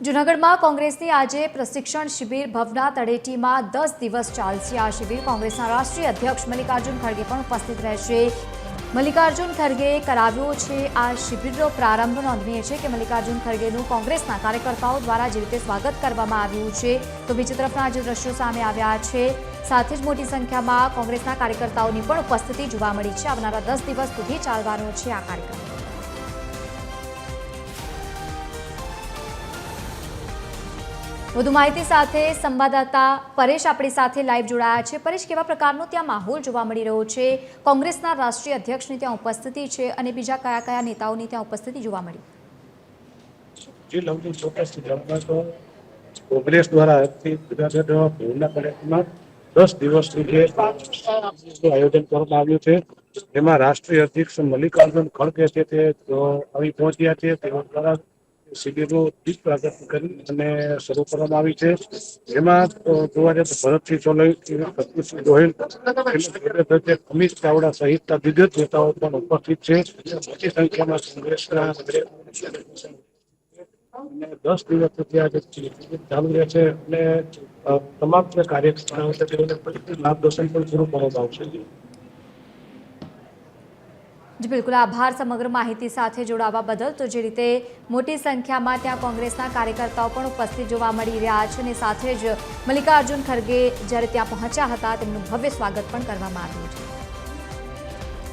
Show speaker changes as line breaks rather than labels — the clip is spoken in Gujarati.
જૂનાગઢમાં કોંગ્રેસની આજે પ્રશિક્ષણ શિબિર ભવના તળેટીમાં દસ દિવસ ચાલશે. આ શિબિર કોંગ્રેસના રાષ્ટ્રીય અધ્યક્ષ મલ્લિકાર્જુન ખડગે પણ ઉપસ્થિત રહેશે. મલ્લિકાર્જુન ખડગેએ કરાવ્યો છે આ શિબિરનો પ્રારંભ. નોંધનીય છે કે મલ્લિકાર્જુન ખડગેનું કોંગ્રેસના કાર્યકર્તાઓ દ્વારા જે રીતે સ્વાગત કરવામાં આવ્યું છે, તો બીજી તરફના આજે દ્રશ્યો સામે આવ્યા છે. સાથે જ મોટી સંખ્યામાં કોંગ્રેસના કાર્યકર્તાઓની પણ ઉપસ્થિતિ જોવા મળી છે. આવનારા દસ દિવસ સુધી ચાલવાનો છે આ કાર્યક્રમ. વધુ માહિતી સાથે સંવાદદાતા પરેશ આપણી સાથે લાઈવ જોડાયા છે. પરેશ, કેવા પ્રકારનો ત્યાં માહોલ જોવા મળી રહ્યો છે? કોંગ્રેસના રાષ્ટ્રીય અધ્યક્ષની ત્યાં ઉપસ્થિતિ છે અને બીજા કયા કયા નેતાઓની ત્યાં ઉપસ્થિતિ જોવા મળી?
કોંગ્રેસ દ્વારા આજથી જુનાગઢ ભવનના કાર્યક્રમમાં દસ દિવસનું જે આયોજન કરવામાં આવ્યું છે. એમાં રાષ્ટ્રીય અધ્યક્ષ મલ્લિકાર્જુન ખડગે છે તે આવી પહોંચ્યા છે. તેઓ દ્વારા પ્રાગટ્ય કરી અને શરૂ કરવામાં આવી છે. એમાં જોવા જઈએ તો ભરતસિંહ સોલંકી પ્રતિકસિંહ ગોહિલ અમિત ચાવડા સહિતના વિગત નેતાઓ પણ ઉપસ્થિત છે. મોટી સંખ્યામાં કોંગ્રેસના અને દસ દિવસ સુધી આ જે શિબિર ચાલુ અને તમામ કાર્યક્રમો છે તેઓને માર્ગદર્શન પણ પૂરું કરવામાં આવશે.
જી, બિલકુલ. આભાર સમગ્ર માહિતી સાથે જોડાવા બદલ. તો જે રીતે મોટી સંખ્યામાં ત્યાં કોંગ્રેસના કાર્યકર્તાઓ પણ ઉપસ્થિત જોવા મળી રહ્યા છે અને સાથે જ મલ્લિકાર્જુન ખરગે જ્યારે ત્યાં પહોંચ્યા હતા, તેમનું ભવ્ય સ્વાગત પણ કરવામાં આવ્યું છે.